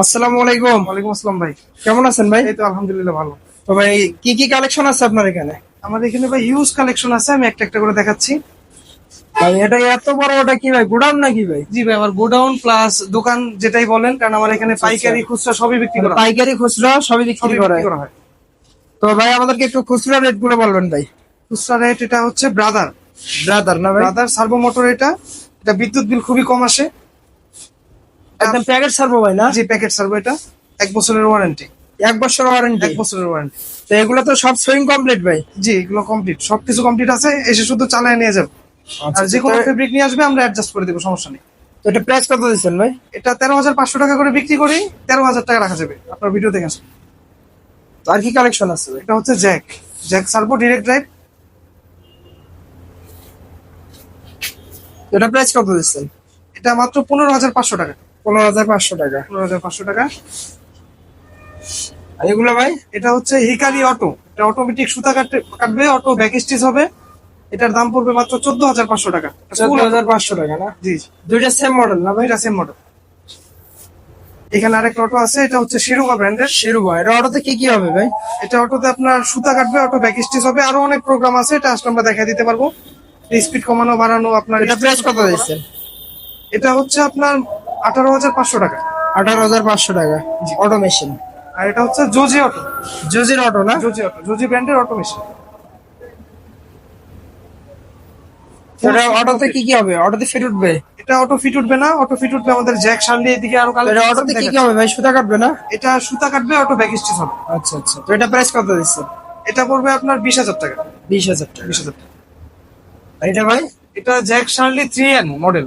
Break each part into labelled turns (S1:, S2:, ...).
S1: আসসালামু আলাইকুম।
S2: ওয়ালাইকুম আসসালাম ভাই।
S1: কেমন আছেন ভাই?
S2: এই তো আলহামদুলিল্লাহ ভালো।
S1: তো ভাই কি কি কালেকশন আছে আপনার এখানে?
S2: আমাদের এখানে ভাই হিউজ কালেকশন আছে আমি একটা একটা করে দেখাচ্ছি।
S1: ভাই এটা এত বড় ওটা কি ভাই গোডাউন নাকি ভাই?
S2: জি ভাই আমার গোডাউন প্লাস দোকান যেটাই বলেন কারণ আমার এখানে পাইকারি খুচরা সবই বিক্রি করা হয়।
S1: পাইকারি খুচরা সবই বিক্রি করে
S2: বিক্রি করা হয়।
S1: তো ভাই আমাদেরকে একটু খুচরা রেটগুলো বলবেন ভাই।
S2: খুচরা রেট এটা হচ্ছে ব্রাদার
S1: ব্রাদার না ভাই?
S2: ব্রাদার সার্ভো মোটর এটা। এটা বিদ্যুৎ বিল খুবই কম আসে।
S1: একদম প্যাকেট সার্ভো ভাই না?
S2: জি প্যাকেট সার্ভো এটা। এক বছরের ওয়ারেন্টি
S1: এক বছর ওয়ারেন্টি
S2: এক বছরের ওয়ারেন্টি
S1: তো এগুলো তো সব সুইং কমপ্লিট ভাই?
S2: জি এগুলো কমপ্লিট সবকিছু কমপ্লিট আছে এসে শুধু চালায় নিয়ে যাবে। আর যে কোনো ফেব্রিক নিয়ে আসবে আমরা অ্যাডজাস্ট করে দেবো সমস্যা নেই।
S1: তো এটা প্রাইস কত দিচ্ছেন ভাই?
S2: এটা তেরো হাজার পাঁচশো টাকা করে বিক্রি করি তেরো হাজার টাকা রাখা যাবে। আপনার ভিডিও দেখে আসুন।
S1: তো আর কি কালেকশন আছে
S2: এটা হচ্ছে Jack Jack servo direct drive
S1: এটা প্রাইস কত দিচ্ছেন?
S2: এটা মাত্র পনেরো হাজার পাঁচশো টাকা।
S1: পনেরো হাজার পাঁচশো টাকা।
S2: পনেরো হাজার পাঁচশো টাকা।
S1: আর এগুলো ভাই
S2: এটা হচ্ছে হিকারি অটো। এটা অটোমেটিক সুতা কাটতে কাটবে অটো ব্যাক স্টিচ হবে। এটার দাম পড়বে মাত্র চোদ্দ হাজার পাঁচশো টাকা।
S1: চোদ্দ হাজার পাঁচশো টাকা না?
S2: জি
S1: দুইটা সেম মডেল না ভাই?
S2: এটা সেম মডেল এখানে আরেকটা অটো আছে এটা হচ্ছে শিরোমা ব্র্যান্ডের
S1: শিরুবা এটা অটোতে কি কি হবে ভাই?
S2: এটা অটোতে আপনার সুতা কাটবে অটো ব্যাক স্টিচ হবে। আরও অনেক প্রোগ্রাম আছে এটা আসলে আমরা দেখা দিতে পারব। স্পিড কমানো বাড়ানো আপনার
S1: এটা প্রাইস কত দিচ্ছেন
S2: এটা হচ্ছে আপনার আঠারো হাজার পাঁচশো টাকা।
S1: আঠারো হাজার পাঁচশো টাকা। অটো মেশিন
S2: আর এটা হচ্ছে জোজি অটো
S1: জুজির অটো না?
S2: জোজি অটো জোজি ব্র্যান্ডের অটো মেশিন
S1: এটা অটোতে কি কি হবে? অটোতে ফিট উঠবে?
S2: এটা অটো ফিট উঠবে না অটো ফিট উঠবে আমাদের জ্যাক সামনে এদিকে আরও কালো
S1: এটা অটোতে কি কি হবে ভাই? সুতা কাটবে না?
S2: এটা সুতা কাটবে অটো ব্যাক স্টিচ হবে।
S1: আচ্ছা আচ্ছা। তো এটা প্রাইস কত দিচ্ছেন
S2: এটা পড়বে আপনার বিশ হাজার টাকা।
S1: বিশ হাজার টাকা।
S2: বিশ হাজার টাকা।
S1: এটা ভাই?
S2: এটা Jack Shirley three N model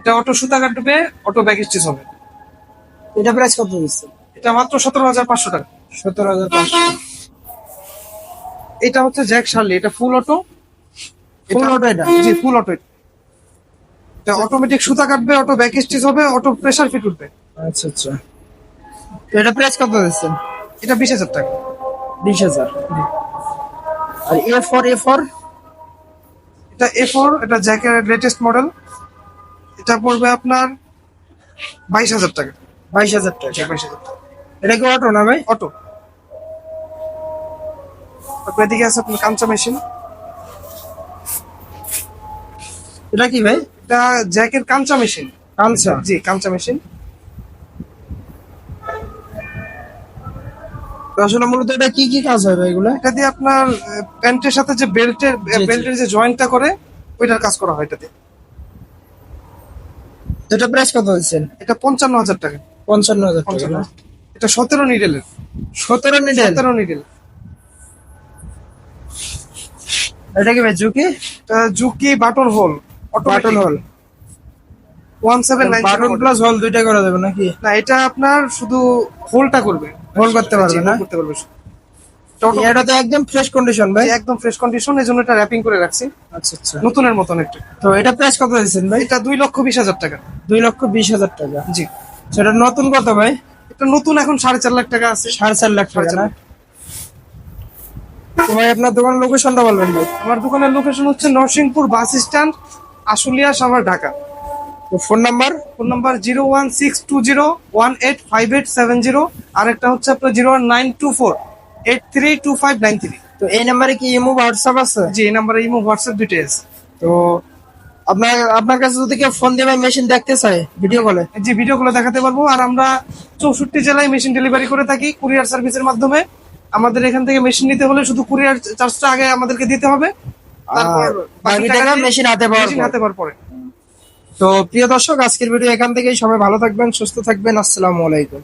S2: এটা অটো সুতা কাটবে অটো ব্যাক স্টিচ হবে।
S1: এটা প্রাইস কত দিচ্ছেন
S2: এটা মাত্র সতেরো হাজার পাঁচশো টাকা।
S1: সতেরো হাজার পাঁচশো।
S2: এটা হচ্ছে জ্যাক শার্লি এটা ফুল অটো
S1: ফুল অটো এটা?
S2: জি ফুল অটো এটা। অটোমেটিক সুতা কাটবে অটো ব্যাক স্টিচ হবে অটো প্রেসার ফিট উঠবে।
S1: আচ্ছা আচ্ছা। এটা প্রাইস কত দিচ্ছেন
S2: এটা বিশ হাজার টাকা।
S1: বিশ হাজার। আর এ ফর এ ফর
S2: এটা এ ফোর এটা জ্যাকের লেটেস্ট মডেল এটা পড়বে আপনার বাইশ হাজার টাকা।
S1: বাইশ হাজার টাকা
S2: বাইশ হাজার টাকা।
S1: এটা কি অটো না ভাই?
S2: অটো তারপর এদিকে আছে আপনার কাঞ্চা মেশিন
S1: এটা কি ভাই?
S2: এটা জ্যাকের কাঞ্চা মেশিন
S1: আচ্ছা
S2: জি কাঞ্চা মেশিন
S1: আসলে মূলত এটা কি কি কাজ হবে এগুলো?
S2: এটা দিয়ে আপনার প্যান্টের সাথে যে বেল্টের বেল্টের যে জয়েন্টটা করে ওইটার কাজ করা হয় এটাতে।
S1: তো এটা প্রাইস কত দিচ্ছেন?
S2: এটা পঞ্চান্ন হাজার টাকা।
S1: পঞ্চান্ন হাজার টাকা
S2: পঞ্চান্ন। এটা সতেরো নিডেলের।
S1: সতেরো নিডেল?
S2: সতেরো নিডেল।
S1: এটা কি
S2: এটা জুকি বাটন হোল
S1: বাটন হল।
S2: One seven nine
S1: button plus হল দুইটা করে দেবে নাকি?
S2: না এটা আপনার শুধু হোলটা করবে।
S1: হোল করতে পারবে না?
S2: করতে পারবে
S1: এটা তো একদম ফ্রেশ কন্ডিশন ভাই।
S2: একদম ফ্রেশ কন্ডিশন এই জন্য এটা র্যাপিং করে রাখছি।
S1: আচ্ছা আচ্ছা।
S2: নতুনের মতন একটা।
S1: তো এটা প্রাইস কত দিচ্ছেন ভাই?
S2: এটা দুই লক্ষ বিশ হাজার টাকা।
S1: দুই লক্ষ বিশ হাজার টাকা।
S2: জি।
S1: সেটা নতুন কত ভাই?
S2: এটা নতুন এখন সাড়ে চার লাখ টাকা আছে।
S1: সাড়ে চার লাখ টাকা না? তো ভাই আপনার দোকানের লোকেশনটা বলবেন ভাই।
S2: আমার দোকানের লোকেশন হচ্ছে নরসিংপুর বাস স্ট্যান্ড আশুলিয়া সাভার ঢাকা।
S1: তো phone number
S2: phone number zero one six two zero one eight five eight seven zero আরেকটা হচ্ছে আপনার zero one nine two four. Eight three two five nine three
S1: তো এই নাম্বারে কি ইমো হোয়াটসঅ্যাপ আছে?
S2: জি এই নাম্বারে ইমো হোয়াটসঅ্যাপ দুইটাই আছে।
S1: তো আপনার আপনার কাছে যদি কেউ ফোন দিয়ে মেশিন দেখতে চায় ভিডিও কলে
S2: জি ভিডিওগুলো দেখাতে পারব। আর আমরা চৌষট্টি জেলায় মেশিন ডেলিভারি করে থাকি কুরিয়ার সার্ভিসের মাধ্যমে। আমাদের এখান থেকে মেশিন নিতে হলে শুধু কুরিয়ার চার্জটা আগে আমাদেরকে দিতে হবে।
S1: মেশিন
S2: হাতে পাওয়ার পরে।
S1: তো প্রিয় দর্শক আজকের ভিডিও এখান থেকেই সবাই ভালো থাকবেন সুস্থ থাকবেন। আসসালামু আলাইকুম।